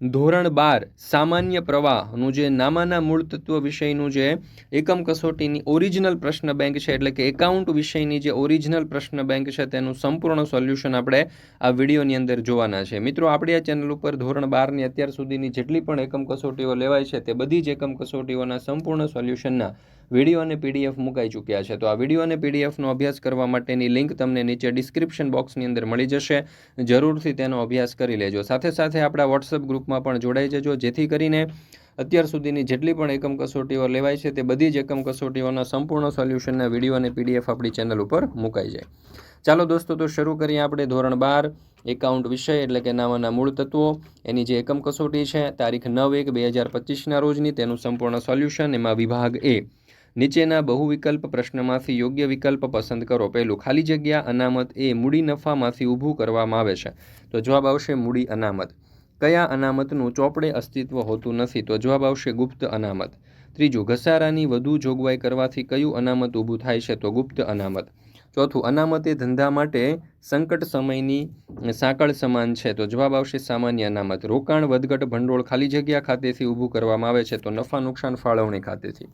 ધોરણ બાર, સામાન્ય પ્રવાહનું જે નામાના મૂળ તત્વ વિષયનું જે એકમ કસોટીની ઓરિજિનલ પ્રશ્ન બેંક છે, એટલે કે એકાઉન્ટ વિષયની જે ઓરિજિનલ પ્રશ્ન બેંક છે, તેનું સંપૂર્ણ સોલ્યુશન આપણે આ વિડીયોની અંદર જોવાના છે. મિત્રો, આપણી આ ચેનલ ઉપર ધોરણ બારની અત્યાર સુધીની જેટલી પણ એકમ કસોટીઓ લેવાય છે, તે બધી જ એકમ કસોટીઓના સંપૂર્ણ સોલ્યુશનના વીડિયો અને પીડીએફ મુકાઈ ચૂક્યા છે. તો આ વીડિયો અને પીડીએફનો અભ્યાસ કરવા માટેની લિંક તમને નીચે ડિસ્ક્રિપ્શન બોક્સની અંદર મળી જશે. જરૂરથી તેનો અભ્યાસ કરી લેજો. સાથે સાથે આપણા વોટ્સઅપ ગ્રુપમાં પણ જોડાઈ જજો. જેથી કરીને અત્યાર સુધીની જેટલી પણ એકમ કસોટીઓ લેવાય છે, તે બધી જ એકમ કસોટીઓના સંપૂર્ણ સોલ્યુશનના વીડિયો અને પીડીએફ આપણી ચેનલ ઉપર મુકાઈ જાય. ચાલો દોસ્તો, તો શરૂ કરીએ આપણે ધોરણ બાર, એકાઉન્ટ વિષય એટલે કે નામાના મૂળ તત્વો. એની જે એકમ કસોટી છે, તારીખ નવ એક બે હજાર પચીસના રોજની, તેનું સંપૂર્ણ સોલ્યુશન એમાં વિભાગ એ. નીચેના બહુવિકલ્પ પ્રશ્નમાંથી યોગ્ય વિકલ્પ પસંદ કરો. પહેલું, ખાલી જગ્યા અનામત એ મૂડી નફામાંથી ઊભું કરવામાં આવે છે. તો જવાબ આવશે મૂડી અનામત. કયા અનામતનું ચોપડે અસ્તિત્વ હોતું નથી તો જવાબ આવશે ગુપ્ત અનામત. ત્રીજું, ઘસારાની વધુ જોગવાઈ કરવાથી કયું અનામત ઊભું થાય છે તો ગુપ્ત અનામત. ચોથું, અનામત એ ધંધા માટે સંકટ સમયની સાંકળ સમાન છે તો જવાબ આવશે સામાન્ય અનામત. રોકાણ, વધઘટ, ભંડોળ ખાલી જગ્યા ખાતેથી ઊભું કરવામાં આવે છે તો નફા, નુકસાન, ફાળવણી ખાતેથી.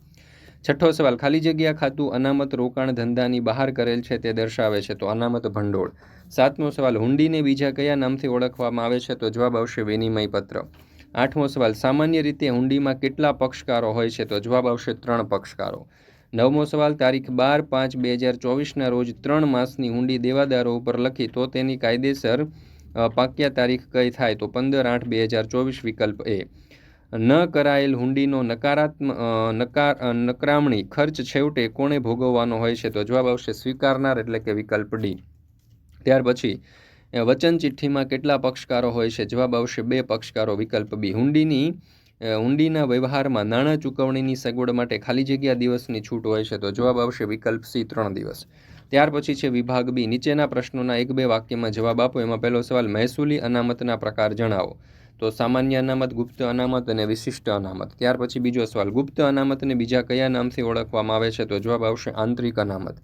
છઠ્ઠો સવાલ, ખાલી જગ્યા ખાતું અનામત રોકાણ ધંધાની બહાર કરેલ છે તે દર્શાવે છે, તો અનામત ભંડોળ. સાતમો સવાલ, હુંડીને બીજા કયા નામથી ઓળખવામાં આવે છે, તો જવાબ આવશે વિનિમય પત્ર આઠમો સવાલ, સામાન્ય રીતે હુંડીમાં કેટલા પક્ષકારો હોય છે, તો જવાબ આવશે ત્રણ પક્ષકારો. નવમો સવાલ, તારીખ બાર પાંચ બે હજાર ચોવીસના રોજ ત્રણ માસની હુંડી દેવાદારો ઉપર લખી, તો તેની કાયદેસર પાક્યા તારીખ કઈ થાય, તો પંદર આઠ બે હજાર ચોવીસ વિકલ્પ એ. ન કરાયેલ હુંડીનો નકારાત્મક નકાર નકરામણી ખર્ચ છેવટે કોણે ભોગવવાનો હોય છે તો જવાબ આવશે સ્વીકારનાર એટલે કે વિકલ્પ ડી. ત્યાર પછી વચન ચિઠ્ઠીમાં કેટલા પક્ષકારો હોય છે? જવાબ આવશે બે પક્ષકારો, વિકલ્પ બી. હુંડીની હુંડીના વ્યવહારમાં નાણાં ચૂકવણીની સગવડ માટે ખાલી જગ્યા દિવસની છૂટ હોય છે તો જવાબ આવશે વિકલ્પ સી, ત્રણ દિવસ. ત્યાર પછી છે વિભાગ બી. નીચેના પ્રશ્નોના એક બે વાક્યમાં જવાબ આપો. એમાં પહેલો સવાલ, મહેસૂલી અનામતના પ્રકાર જણાવો. તો સામાન્ય અનામત, ગુપ્ત અનામત અને વિશિષ્ટ અનામત. ત્યાર પછી બીજો સવાલ, ગુપ્ત અનામતને બીજા કયા નામથી ઓળખવામાં આવે છે? તો જવાબ આવશે આંતરિક અનામત.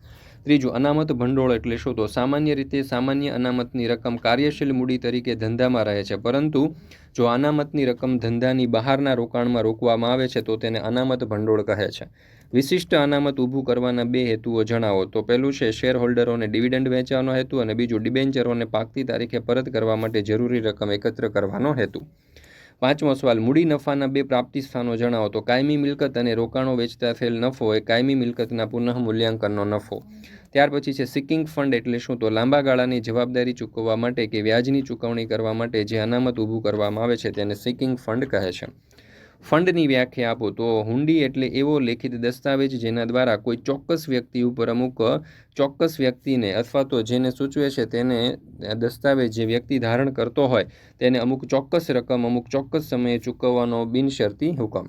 ત્રીજું, અનામત ભંડોળ એટલે શું? તો સામાન્ય રીતે સામાન્ય અનામતની રકમ કાર્યશીલ મૂડી તરીકે ધંધામાં રહે છે. પરંતુ જો અનામતની રકમ ધંધાની બહારના રોકાણમાં રોકવામાં આવે છે, તો તેને અનામત ભંડોળ કહે છે. વિશિષ્ટ અનામત ઊભું કરવાના બે હેતુઓ જણાવો. તો પહેલું છે શેર હોલ્ડરોને ડિવિડન્ડ વેચવાનો હેતુ અને બીજું, ડિબેન્ચરોને પાકતી તારીખે પરત કરવા માટે જરૂરી રકમ એકત્ર કરવાનો હેતુ. પાંચમો સવાલ, મૂડી નફાના બે પ્રાપ્તિ સ્થાનો જણાવો. તો કાયમી મિલકત અને રોકાણો વેચતા થયેલ નફો એ કાયમી મિલકતના પુનઃ મૂલ્યાંકનનો નફો. ત્યાર પછી છે સિકિંગ ફંડ એટલે શું? તો લાંબા ગાળાની જવાબદારી ચૂકવવા માટે કે વ્યાજની ચૂકવણી કરવા માટે જે અનામત ઊભું કરવામાં આવે છે તેને સિકિંગ ફંડ કહે છે. ફંડની વ્યાખ્યા આપો તો હુંડી એટલે એવો લેખિત દસ્તાવેજ જેના દ્વારા કોઈ ચોક્કસ વ્યક્તિ ઉપર અમુક ચોક્કસ વ્યક્તિને અથવા તો જેને સૂચવે છે તેને દસ્તાવેજ જે વ્યક્તિ ધારણ કરતો હોય તેને અમુક ચોક્કસ રકમ, અમુક ચોક્કસ સમયે ચૂકવવાનો બિનશરતી હુકમ.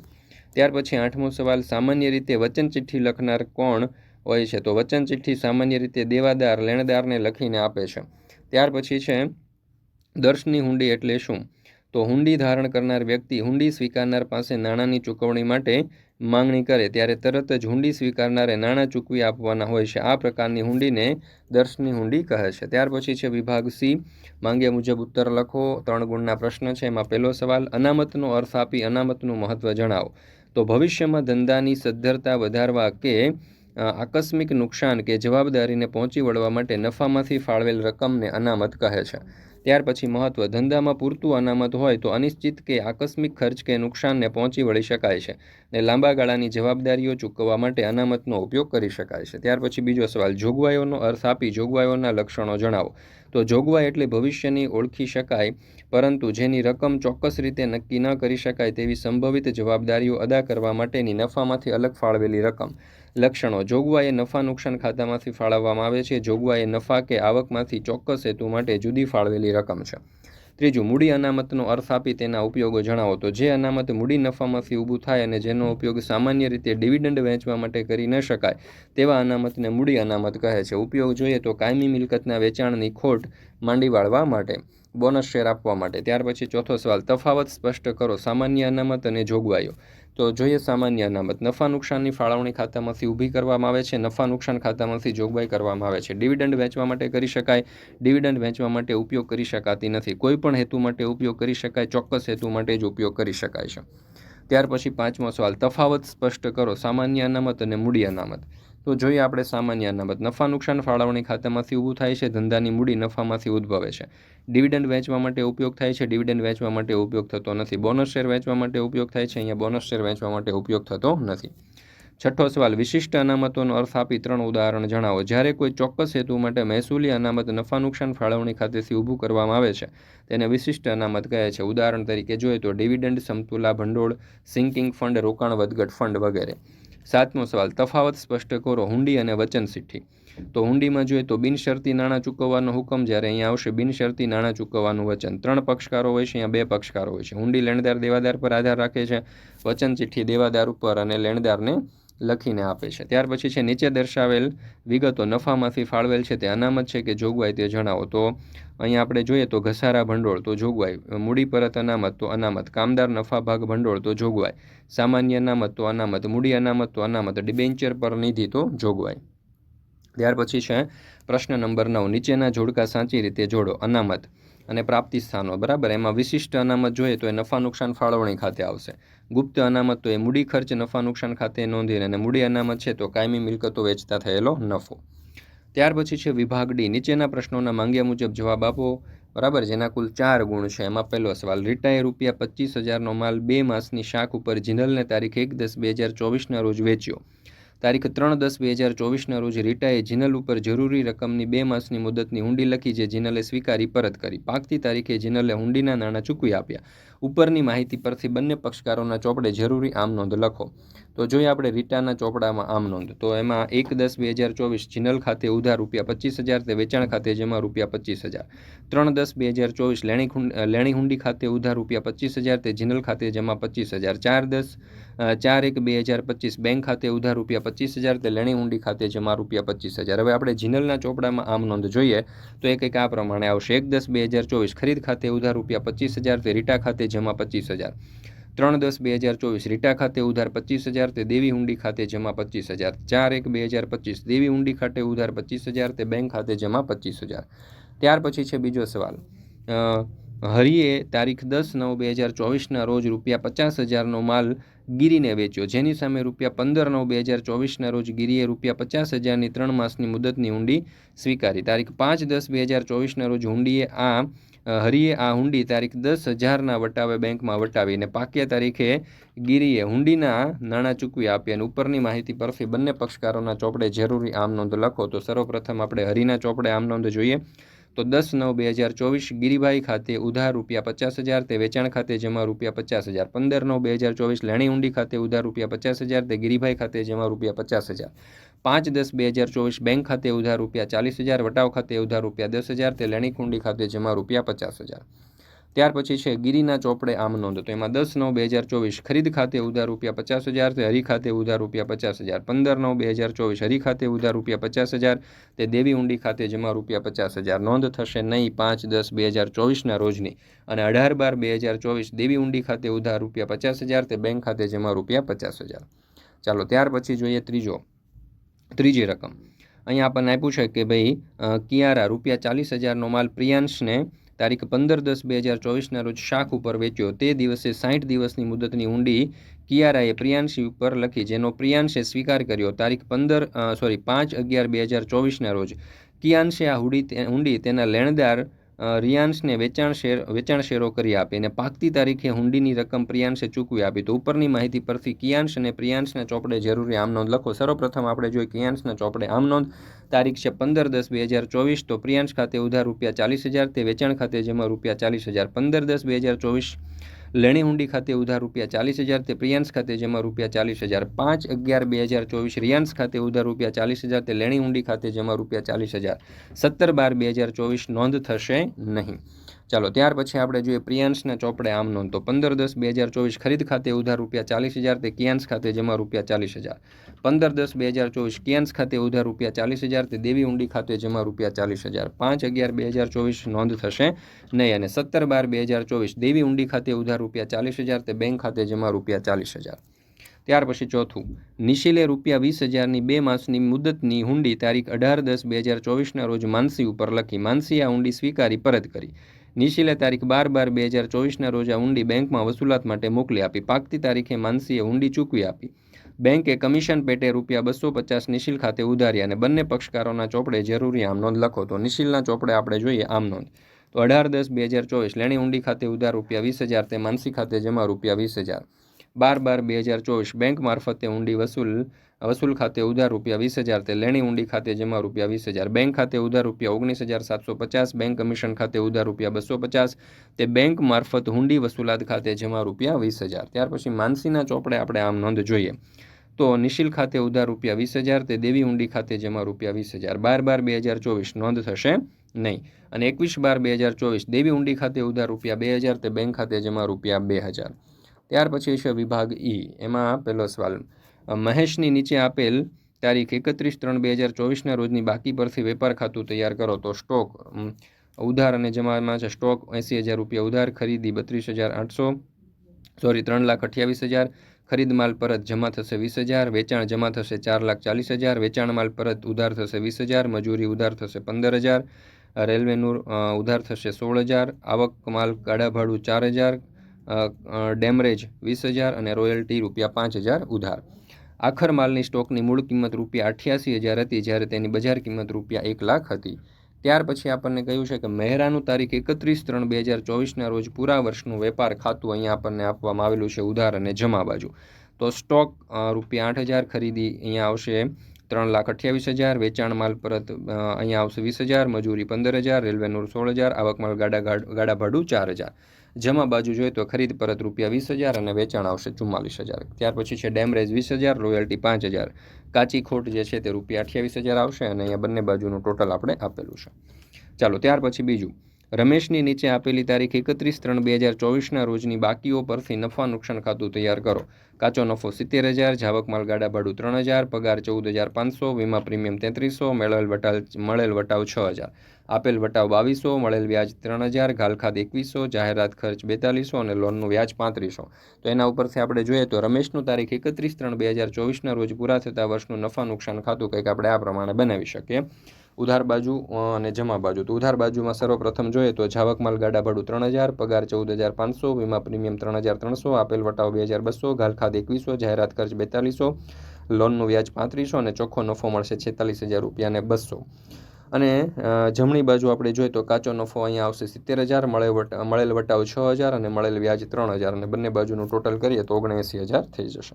ત્યાર પછી આઠમો સવાલ, સામાન્ય રીતે વચન ચિઠ્ઠી લખનાર કોણ હોય છે? તો વચન ચિઠ્ઠી સામાન્ય રીતે દેવાદાર, લેણદારને લખીને આપે છે. ત્યાર પછી છે, દર્શની હુંડી એટલે શું? તો હુંડી ધારણ કરનાર વ્યક્તિ હુંડી સ્વીકારનાર પાસે નાણાંની ચૂકવણી માટે માંગણી કરે, ત્યારે તરત જ હુંડી સ્વીકારનારે નાણાં ચૂકવી આપવાના હોય છે. આ પ્રકારની હુંડીને દર્શની હુંડી કહે છે. ત્યાર પછી છે વિભાગ સી. માંગ્યા મુજબ ઉત્તર લખો. ત્રણ ગુણના પ્રશ્ન છે. એમાં પહેલો સવાલ, અનામતનો અર્થ આપી અનામતનું મહત્ત્વ જણાવો. તો ભવિષ્યમાં ધંધાની સદ્ધરતા વધારવા કે આકસ્મિક નુકસાન કે જવાબદારીને પહોંચી વળવા માટે નફામાંથી ફાળવેલ રકમને અનામત કહે છે. ત્યાર પછી મહત્વ ધંધામાં પૂરતું અનામત હોય તો અનિશ્ચિત કે આકસ્મિક ખર્ચ કે નુકસાનને પહોંચી વળી શકાય છે ને લાંબા ગાળાની જવાબદારીઓ ચૂકવવા માટે અનામતનો ઉપયોગ કરી શકાય છે. ત્યાર પછી બીજો સવાલ, જોગવાઈઓનો અર્થ આપી જોગવાઈઓના લક્ષણો જણાવો. તો જોગવાઈ એટલે ભવિષ્યની ઓળખી શકાય, પરંતુ જેની રકમ ચોક્કસ રીતે નક્કી ન કરી શકાય તેવી સંભવિત જવાબદારીઓ અદા કરવા માટેની નફામાંથી અલગ ફાળવેલી રકમ. લક્ષણો. જોગવાઈ નફા નુકસાન ખાતામાંથી ફાળવવામાં આવે છે. જોગવાઈ નફા કે આવકમાંથી ચોક્કસ હેતુ માટે જુદી ફાળવેલી રકમ છે. ત્રીજું, મૂડી અનામતનો અર્થ આપી તેના ઉપયોગો જણાવો. તો જે અનામત મૂડી નફામાંથી ઊભું થાય અને જેનો ઉપયોગ સામાન્ય રીતે ડિવિડન્ડ વહેંચવા માટે કરી ન શકાય, તેવા અનામતને મૂડી અનામત કહે છે. ઉપયોગ જોઈએ તો કાયમી મિલકતના વેચાણની ખોટ માંડી વાળવા માટે. બોનસ શેર આપવા માટે. ત્યાર પછી ચોથો સવાલ, તફાવત સ્પષ્ટ કરો. સામાન્ય અનામત અને જોગવાઈઓ. તો જોઈએ સામાન્ય અનામત. નફા નુકસાનની ફાળવણી ખાતામાંથી ઊભી કરવામાં આવે છે. નફા નુકસાન ખાતામાંથી જોગવાઈ કરવામાં આવે છે. ડિવિડન્ડ વેચવા માટે કરી શકાય. ડિવિડન્ડ વેચવા માટે ઉપયોગ કરી શકાતી નથી. કોઈ પણ હેતુ માટે ઉપયોગ કરી શકાય. ચોક્કસ હેતુ માટે જ ઉપયોગ કરી શકાય છે. ત્યાર પછી પાંચમો સવાલ, તફાવત સ્પષ્ટ કરો. સામાન્ય અનામત અને મૂડી અનામત. તો જોઈએ આપણે સામાન્ય અનામત. નફા, નુકસાન ફાળવણી ખાતામાંથી ઊભું થાય છે, ધંધાની મૂડી નફામાંથી ઉદ્ભવે છે. ડિવિડન્ડ વેચવા માટે ઉપયોગ થાય છે, ડિવિડન્ડ વેચવા માટે ઉપયોગ થતો નથી. બોનસ શેર વેચવા માટે ઉપયોગ થાય છે, અહીંયા બોનસ શેર વેચવા માટે ઉપયોગ થતો નથી. છઠ્ઠો સવાલ, વિશિષ્ટ અનામતોનો અર્થ આપી ત્રણ ઉદાહરણ જણાવો. જ્યારે કોઈ ચોક્કસ હેતુ માટે મહેસૂલી અનામત નફા, નુકસાન ફાળવણી ખાતેથી ઊભું કરવામાં આવે છે, તેને વિશિષ્ટ અનામત કહે છે. ઉદાહરણ તરીકે જોઈએ તો ડિવિડન્ડ, સમતુલા ભંડોળ, સિંકિંગ ફંડ, રોકાણ વધઘટ ફંડ વગેરે. સાતમો સવાલ, તફાવત સ્પષ્ટ કરો હુંડી અને વચન ચિઠ્ઠી તો હુંડીમાં જોઈએ તો બિનશરતી નાણાં ચૂકવવાનો હુકમ જ્યારે અહીંયા આવશે બિનશરતી નાણાં ચૂકવવાનું વચન. ત્રણ પક્ષકારો હોય છે, અહીંયા બે પક્ષકારો હોય છે. હુંડી લેણદાર દેવાદાર પર આધાર રાખે છે, વચન ચિઠ્ઠી દેવાદાર ઉપર અને લેણદારને લખીને આપે છે. ત્યાર પછી છે, નીચે દર્શાવેલ વિગતો નફામાંથી ફાળવેલ છે. તે અનામત છે કે જોગવાઈ તે જણાવો. તો અહીંયા આપણે જોઈએ તો ઘસારા ભંડોળ તો જોગવાઈ. મૂડી પરત અનામત તો અનામત. કામદાર નફા ભાગ ભંડોળ તો જોગવાઈ. સામાન્ય અનામત તો અનામત. મૂડી અનામત તો અનામત. ડિબેન્ચર પર નિધિ તો જોગવાઈ. ત્યાર પછી છે, પ્રશ્ન નંબર નવ. નીચેના જોડકા સાચી રીતે જોડો. અનામત. અને પ્રાપ્તિ સ્થાનો, બરાબર? એમાં વિશિષ્ટ અનામત જોઈએ તો એ નફા, નુકસાન, ફાળવણી ખાતે આવશે. ગુપ્ત અનામત તો એ મૂડી ખર્ચ, નફા, નુકસાન ખાતે નોંધીને અને મૂડી અનામત છે તો કાયમી મિલકતો વેચતા થયેલો નફો. ત્યાર પછી છે વિભાગ ડી. નીચેના પ્રશ્નોના માંગ્યા મુજબ જવાબ આપો. બરાબર? જેના કુલ ચાર ગુણ છે. એમાં પહેલો સવાલ, રિટાયર રૂપિયા પચીસ હજારનો માલ બે માસની શાખ ઉપર જિનલને તારીખ એક દસ બે હજાર ચોવીસના રોજ વેચ્યો. તારીખ ત્રણ દસ બે હજાર ચોવીસના રોજ રીટાએ જિનલ ઉપર જરૂરી રકમની બે માસની મુદતની હુંડી લખી જે જિનલે સ્વીકારી પરત કરી. પાકતી તારીખે જિનલે હુંડીના નાણાં ચૂકવી આપ્યા. ઉપરની માહિતી પરથી બંને પક્ષકારોના ચોપડે જરૂરી આમ નોંધ લખો. તો જોઈએ આપણે રીટાના ચોપડામાં આમ નોંધ. તો એમાં એક દસ બે હજાર ચોવીસ જિનલ ખાતે ઉધાર રૂપિયા પચીસ હજાર તે વેચાણ ખાતે જેમાં રૂપિયા પચીસ હજાર. ત્રણ દસ બે હજાર ચોવીસ લેણી લેણી હુંડી ખાતે ઉધાર રૂપિયા પચીસ હજાર તે જિનલ ખાતે જેમાં પચીસ હજાર. ચાર દસ ચાર એક બે હજાર પચીસ. બેંક ખાતે ઉધાર રૂપિયા પચીસ હજાર તે લેણી હુંડી ખાતે જમા રૂપિયા પચીસ હજાર. હવે આપણે જિનલના ચોપડામાં આમ નોંધ જોઈએ તો એ કંઈક આ પ્રમાણે આવશે. એક દસ બે હજાર ચોવીસ. ખરીદ ખાતે ઉધાર રૂપિયા પચીસ હજાર, તે રીટા ખાતે જમા પચીસ હજાર. ત્રણ દસ બે હજાર ચોવીસ. રીટા ખાતે ઉધાર પચીસ હજાર, તે દેવી હુંડી ખાતે જમા પચીસ હજાર. ચાર એક બે હજાર પચીસ. દેવી હુંડી ખાતે ઉધાર પચીસ હજાર, તે બેંક ખાતે જમા પચીસ હજાર. ત્યાર પછી છે બીજો સવાલ. હરિએ તારીખ દસ નવ બે હજાર ચોવીસના રોજ રૂપિયા પચાસ હજારનો માલ ગીરીને વેચ્યો. જેની સામે રૂપિયા પંદર નવ બે હજાર ચોવીસના રોજ ગીરીએ રૂપિયા પચાસ હજારની ત્રણ માસની મુદતની હુંડી સ્વીકારી. તારીખ પાંચ દસ બે હજાર ચોવીસના રોજ હુંડીએ આ હરિએ આ હુંડી તારીખ દસ હજારના વટાવે બેંકમાં વટાવીને પાક્યા તારીખે ગીરીએ હુંડીના નાણાં ચૂકવી આપ્યા અને ઉપરની માહિતી પરથી બંને પક્ષકારોના ચોપડે જરૂરી આમ નોંધ લખો. તો સર્વપ્રથમ આપણે હરિના ચોપડે આમ નોંધ જોઈએ. તો દસ નવ બે હજાર ચોવીસ ગીરીભાઈ ખાતે ઉધાર રૂપિયા પચાસ હજાર તે વેચાણ ખાતે જમા રૂપિયા પચાસ હજાર. પંદર નવ બે હજાર ચોવીસ લેણી ઊંડી ખાતે ઉધાર રૂપિયા પચાસ હજાર તે ગીરીભાઈ ખાતે જમા રૂપિયા પચાસ હજાર. પાંચ દસ બે હજાર ચોવીસ બેંક ખાતે ઉધાર રૂપિયા ચાલીસ હજાર, વટાવ ખાતે ઉધાર રૂપિયા દસ હજાર તે લેણી કુંડી ખાતે જમા રૂપિયા પચાસ હજાર. ત્યાર પછી છે ગિરિના ચોપડે આમ નોંધ તો એમાં દસ નવ બે હજાર ચોવીસ ખરીદ ખાતે ઉધાર રૂપિયા પચાસ હજાર, તે હરી ખાતે ઉધાર રૂપિયા પચાસ હજાર. પંદર નવ બે હજાર ચોવીસ હરી ખાતે ઉધાર રૂપિયા પચાસ હજાર, તે દેવી ઊંડી ખાતે જેમાં રૂપિયા પચાસ હજાર. નોંધ થશે નહીં પાંચ દસ બે હજાર ચોવીસના રોજની. અને અઢાર બાર બે હજાર ચોવીસ દેવી ઊંડી ખાતે ઉધાર રૂપિયા પચાસ હજાર, તે બેંક ખાતે જમા રૂપિયા પચાસ હજાર. ચાલો, ત્યાર પછી જોઈએ ત્રીજો, ત્રીજી રકમ. અહીંયા આપણને આપ્યું છે કે ભાઈ કિયારા રૂપિયા ચાલીસ હજારનો માલ પ્રિયાંશને તારીખ પંદર દસ બે હજાર ચોવીસના રોજ શાખ ઉપર વેચ્યો. તે દિવસે સાઠ દિવસની મુદતની ઊંડી કિયારાએ પ્રિયાંશી ઉપર લખી, જેનો પ્રિયાંશે સ્વીકાર કર્યો. તારીખ પંદર સોરી, પાંચ અગિયાર બે હજાર ચોવીસના રોજ કિયાંશે આ હુડી ઊંડી તેના લેણદાર રિયાન્સને વેચાણ શેર, વેચાણ શેરો કરી આપી અને પાકતી તારીખે હુંડીની રકમ પ્રિયાંશે ચૂકવી આપી. તો ઉપરની માહિતી પરથી કિયાંશ અને પ્રિયાંશના ચોપડે જરૂરી આમનોંધ લખો. સર્વપ્રથમ આપણે જોઈએ કિયાંશના ચોપડે આમનોંધ તારીખ છે પંદર દસ બે હજાર ચોવીસ. તો પ્રિયાંશ ખાતે ઉધાર રૂપિયા ચાલીસ હજાર. તે વેચાણ ખાતે જેમાં રૂપિયા ચાલીસ હજાર. પંદર દસ બે હજાર ચોવીસ. લેણી હુંડી ખાતે ઉધાર રૂપિયા ચાલીસ હજાર તે પ્રિયાંશ ખાતે જમા રૂપિયા ચાલીસ હજાર પાંચ, અગિયાર બે હજાર ચોવીસ રિયાન્સ ખાતે ઉધાર રૂપિયા ચાલીસ હજાર તે લેણી હુંડી ખાતે જમા રૂપિયા ચાલીસ હજાર સત્તર બાર બે હજાર ચોવીસ નોંધ થશે નહીં. ચાલો, ત્યાર પછી આપણે જોઈએ પ્રિયાંશના ચોપડે આમ નોંધ તો પંદર દસ બે હજાર ચોવીસ ખરીદ ખાતે ઉધાર રૂપિયા ચાલીસ હજાર, તે કિયાન્સ ખાતે જમા રૂપિયા ચાલીસ હજાર. પંદર દસ બે હજાર ચોવીસ કિયાન્સ ખાતે ઉધાર રૂપિયા ચાલીસ હજાર, તે દેવી ઊંડી ખાતે જમા રૂપિયા ચાલીસ હજાર. પાંચ અગિયાર બે હજાર ચોવીસ નોંધ થશે નહીં, અને સત્તર બાર બે હજાર ચોવીસ દેવી ઊંડી ખાતે ઉધાર રૂપિયા ચાલીસ હજાર, તે બેંક ખાતે જમા રૂપિયા ચાલીસ હજાર. ત્યાર પછી ચોથું, નિશિલે રૂપિયા વીસ હજારની બે માસની મુદતની હુંડી તારીખ અઢાર દસ બે હજાર ચોવીસના રોજ માનસી ઉપર લખી. માનસીએ આ હુંડી સ્વીકારી, પરત કરી. નિશિલે તારીખ બાર બાર બે હજાર ચોવીસના રોજ આ હુંડી બેંકમાં વસૂલાત માટે મોકલી આપી. પાકતી તારીખે માનસીએ હુંડી ચૂકવી આપી. બેંકે કમિશન પેટે રૂપિયા બસો પચાસ નિશીલ ખાતે ઉધારી અને બંને પક્ષકારોના ચોપડે જરૂરી આમ નોંધ લખો તો નિશીલના ચોપડે આપણે જોઈએ આમ નોંધ. તો અઢાર દસ બે હજાર ચોવીસ, લેણી ઊંડી ખાતે ઉધાર રૂપિયા વીસ હજાર તે માનસી ખાતે જમા રૂપિયા વીસ હજાર. બાર બાર બે હજાર ચોવીસ, બેંક મારફતે ઊંડી વસૂલ વસૂલ ખાતે ઉધાર રૂપિયા વીસ હજાર તે લેણી ઊંડી ખાતે જમા રૂપિયા વીસ હજાર. બેંક ખાતે ઉધાર રૂપિયા ઓગણીસ હજાર સાતસો પચાસ. બેંક કમિશન ખાતે ઉધાર રૂપિયા બસો પચાસ. તે બેંક મારફત હુંડી વસૂલાત ખાતે જમા રૂપિયા વીસ હજાર. ત્યાર પછી માનસીના ચોપડે આપણે આમ નોંધ જોઈએ. તો નિશિલ ખાતે ઉધાર રૂપિયા વીસ હજાર, તે દેવી ઊંડી ખાતે જમા રૂપિયા વીસ હજાર. બાર બાર બે હજાર ચોવીસ. નોંધ થશે નહીં. અને એકવીસ બાર બે હજાર ચોવીસ, દેવી ઊંડી ખાતે ઉધાર રૂપિયા બે હજાર, તે બેંક ખાતે જમા રૂપિયા બે હજાર. ત્યાર પછી છે વિભાગ ઈ. એમાં પહેલો સવાલ. મહેશની નીચે આપેલ તારીખ એકત્રીસ ત્રણ બે હજાર ચોવીસના રોજની બાકી પરથી વેપાર ખાતું તૈયાર કરો તો સ્ટોક ઉધાર અને જમામાં છે, સ્ટોક એંસી હજાર રૂપિયા ઉધાર, ખરીદી બત્રીસ હજાર આઠસો, સોરી, ત્રણ લાખ અઠ્યાવીસ હજાર, ખરીદ માલ પરત જમા થશે વીસ હજાર, વેચાણ જમા થશે ચાર લાખ ચાલીસ હજાર, વેચાણ માલ પરત ઉધાર થશે વીસ હજાર, મજૂરી ઉધાર થશે પંદર હજાર રેલવેનું ઉધાર થશે સોળ હજાર, આવક માલ ગાડા ભાડું ચાર હજાર ડેમરેજ વીસ હજાર અને રોયલ્ટી રૂપિયા પાંચ હજાર ઉધાર. આખર માલની સ્ટોકની મૂળ કિંમત રૂપિયા અઠ્યાસી હજાર હતી જ્યારે તેની બજાર કિંમત રૂપિયા એક લાખ હતી. ત્યાર પછી આપણને કહ્યું છે કે મહેરાનું તારીખ એકત્રીસ ત્રણ બે હજાર ચોવીસના રોજ પૂરા વર્ષનું વેપાર ખાતું અહીંયા આપણને આપવામાં આવેલું છે ઉધાર અને જમા બાજુ. તો સ્ટોક રૂપિયા આઠ હજાર ખરીદી અહીંયા આવશે, ત્રણ લાખ અઠ્યાવીસ હજાર, વેચાણ માલ પરત અહીંયા આવશે વીસ હજાર, મજૂરી પંદર હજાર રેલવેનું સોળ હજાર આવકમાલ ગાડા ગાડા ભાડું ચાર હજાર. જમા બાજુ જોઈએ તો ખરીદ પરત રૂપિયા વીસ હજાર અને વેચાણ આવશે ચુમ્માલીસ હજાર. ત્યાર પછી છે ડેમરેજ વીસ હજાર, રોયલ્ટી પાંચ હજાર. કાચી ખોટ જે છે તે રૂપિયા અઠ્યાવીસ હજાર આવશે અને અહીંયા બંને બાજુનું ટોટલ આપણે આપેલું છે. ચાલો ત્યાર પછી બીજું. રમેશની નીચે આપેલી તારીખ એકત્રીસ ત્રણ બે હજાર ચોવીસના રોજની બાકીઓ પરથી નફા નુકસાન ખાતું તૈયાર કરો. કાચો નફો સિત્તેર હજાર, જાવક માલગાડા ભાડું ત્રણ હજાર, પગાર ચૌદ હજાર પાંચસો, વીમા પ્રીમિયમ તેત્રીસો, મેળવેલ વટાલ મળેલ વટાવ છ હજાર. આપેલ વટાવ બાવીસો, મળેલ વ્યાજ ત્રણ હજાર ગાલખાદ એકવીસો, જાહેરાત ખર્ચ બેતાલીસો અને લોનનું વ્યાજ પાંત્રીસો. તો એના ઉપરથી આપણે જોઈએ તો રમેશનું તારીખ એકત્રીસ ત્રણ બે હજાર ચોવીસના રોજ પૂરા થતા વર્ષનું નફા નુકસાન ખાતું કંઈક આપણે આ પ્રમાણે બનાવી શકીએ. ઉધાર બાજુ અને જમા બાજુ. તો ઉધાર બાજુમાં સર્વપ્રથમ જોઈએ તો જાવક માલ ગાડા ભાડું ત્રણ હજાર, પગાર ચૌદ હજાર પાંચસો, વીમા પ્રીમિયમ ત્રણ હજાર ત્રણસો, આપેલ વટાવ બે હજાર બસો ગાલખાદ એકવીસો, જાહેરાત ખર્ચ બેતાલીસો, લોનનું વ્યાજ પાંત્રીસો અને ચોખ્ખો નફો મળશે છેતાલીસ હજાર રૂપિયાને બસો. અને જમણી બાજુ આપણે જોઈએ તો કાચો નફો અહીંયા આવશે સિત્તેર હજાર, મળે મળેલ વટાવ છ હજાર અને મળેલ વ્યાજ ત્રણ હજાર અને બંને બાજુનું ટોટલ કરીએ તો ઓગણએંસી હજાર થઈ જશે.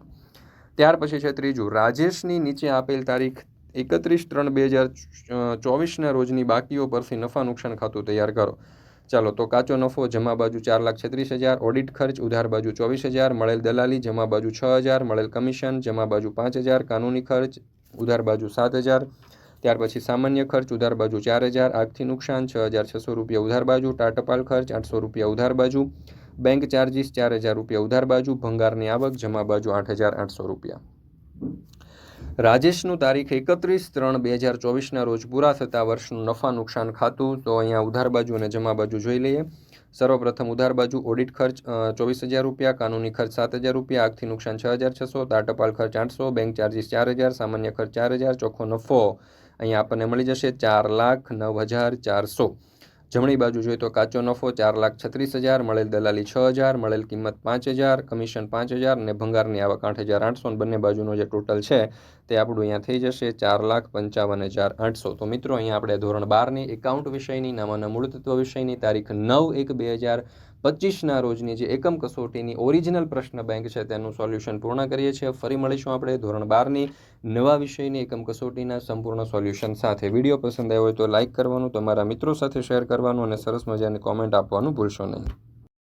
ત્યાર પછી છે ત્રીજું, રાજેશની નીચે આપેલ તારીખ એકત્રીસ ત્રણ બે હજાર ચોવીસના રોજની બાકીઓ પરથી નફા નુકસાન ખાતું તૈયાર કરો. ચાલો, તો કાચો નફો જમા બાજુ ચાર લાખ છત્રીસ હજાર, ઓડિટ ખર્ચ ઉધાર બાજુ ચોવીસ હજાર, મળેલ દલાલી જમા બાજુ છ હજાર, મળેલ કમિશન જમા બાજુ પાંચ હજાર, કાનૂની ખર્ચ ઉધાર બાજુ સાત હજાર, ત્યાર પછી સામાન્ય ખર્ચ ઉધાર બાજુ ચાર હજાર, આગથી નુકસાન છ હજાર છસો રૂપિયા ઉધાર બાજુ, ટાટપાલ ખર્ચ આઠસો રૂપિયા ઉધાર બાજુ, બેંક ચાર્જીસ ચાર હજાર રૂપિયા ઉધાર બાજુ, ભંગારની આવક જમા બાજુ આઠ હજાર આઠસો રૂપિયા. રાજેશનું તારીખ એકત્રીસ ત્રણ બે હજાર ચોવીસના રોજ પૂરા થતા વર્ષનું નફા નુકસાન ખાતું. તો અહીંયા ઉધાર બાજુ અને જમા બાજુ જોઈ લઈએ. સર્વપ્રથમ ઉધાર બાજુ ઓડિટ ખર્ચ ચોવીસ હજાર રૂપિયા, કાનૂની ખર્ચ સાત હજાર રૂપિયા, આગથી નુકસાન છ હજાર છસો તા ટપાલ ખર્ચ આઠસો, બેંક ચાર્જિસ ચાર હજાર, સામાન્ય ખર્ચ ચાર હજાર, ચોખ્ખો નફો અહીંયા આપણને મળી જશે ચાર લાખ નવ હજાર ચારસો. જમણી બાજુ જોઈએ તો કાચો નફો ચાર લાખ છત્રીસ હજાર, મળેલ દલાલી છ હજાર, મળેલ કિંમત પાંચ હજાર, કમિશન પાંચ હજાર અને ભંગારની આવક આઠ હજાર આઠસો બંને બાજુનો જે ટોટલ છે તે આપણું અહીંયા થઈ જશે ચાર લાખ પંચાવન હજાર આઠસો. તો મિત્રો, અહીંયા આપણે ધોરણ બારની એકાઉન્ટ વિષયની, નામાના મૂળ તત્વ વિષયની તારીખ નવ એક બે હજાર પચીસના રોજની જે એકમ કસોટીની ઓરિજિનલ પ્રશ્ન બેંક છે તેનું સોલ્યુશન પૂર્ણ કરીએ છીએ. ફરી મળીશું આપણે ધોરણ બારની નવા વિષયની એકમ કસોટીના સંપૂર્ણ સોલ્યુશન સાથે. વીડિયો પસંદ આવ્યો હોય તો લાઇક કરવાનું, તમારા મિત્રો સાથે શેર કરવાનું અને સરસ મજાની કોમેન્ટ આપવાનું ભૂલશો નહીં.